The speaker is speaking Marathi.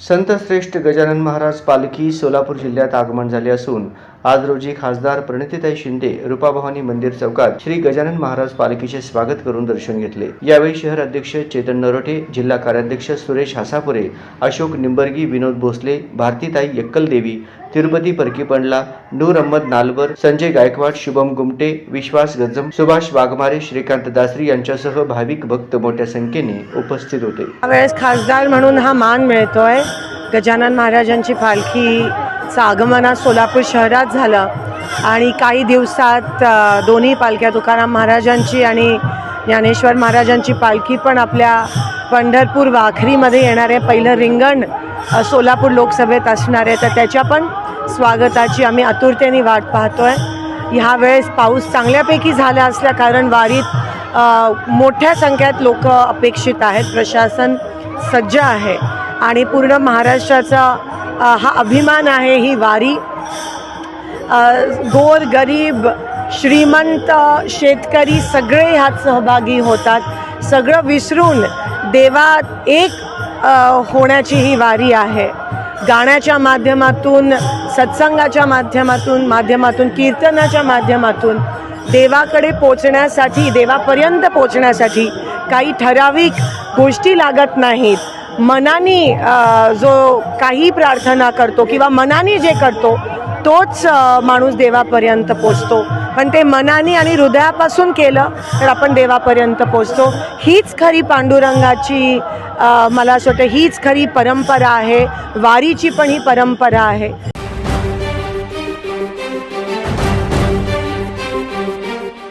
संतश्रेष्ठ गजानन महाराज पालखी सोलापूर जिल्ह्यात आगमन झाले असून आज रोजी खासदार प्रणितीताई शिंदे रूपाभवानी मंदिर चौकात श्री गजानन महाराज पालखीचे स्वागत करून दर्शन घेतले. यावेळी शहर अध्यक्ष चेतन नरोटे जिल्हा कार्याध्यक्ष सुरेश हासापुरे अशोक निंबर्गी विनोद भोसले भारतीताई यक्कलदेवी तिरुपती परकीपंडला नूर अहमद नालवर संजय गायकवाड शुभम गुमटे विश्वास गजम सुभाष वाघमारे श्रीकांत दासरी यांच्यासह भाविक भक्त मोठ्या संख्येने उपस्थित होते. खासदार म्हणून हा मान मिळतोय. गजानन महाराजांची पालखी चं आगमन आज सोलापूर शहरात झालं. आणि काही दिवसात दोन्ही पालख्या तुकाराम महाराजांची आणि ज्ञानेश्वर महाराजांची पालखी पण आपल्या पंढरपूर वाखरीमध्ये येणारे पहिलं रिंगण सोलापूर लोकसभेत असणार आहे. तर त्याच्या पण स्वागताची आम्ही आतुरतेने वाट पाहतो आहे ह्या ह्यावेळेस पाऊस चांगल्यापैकी झाला असल्या कारण वारीत मोठ्या संख्येत लोक अपेक्षित आहेत. प्रशासन सज्ज आहे. आणि पूर्ण महाराष्ट्राचा हा अभिमान आहे ही वारी. गोर गरीब श्रीमंत शेतकरी सगळे ह्यात सहभागी होतात. सगळं विसरून देवात एक होण्याची ही वारी आहे. गाण्याच्या माध्यमातून सत्संगाच्या माध्यमातून माध्यमातून कीर्तनाच्या माध्यमातून देवाकडे पोचण्यासाठी देवापर्यंत पोचण्यासाठी काही ठराविक गोष्टी लागत नाहीत. मनाने जो काही प्रार्थना करतो किंवा मनाने जे करतो तोच माणूस देवापर्यंत पोचतो. पण ते मनाने आणि हृदयापासून केलं तर आपण देवापर्यंत पोचतो. हीच खरी पांडुरंगाची मला असं वाटतं हीच खरी परंपरा आहे. वारीची पण ही परंपरा आहे.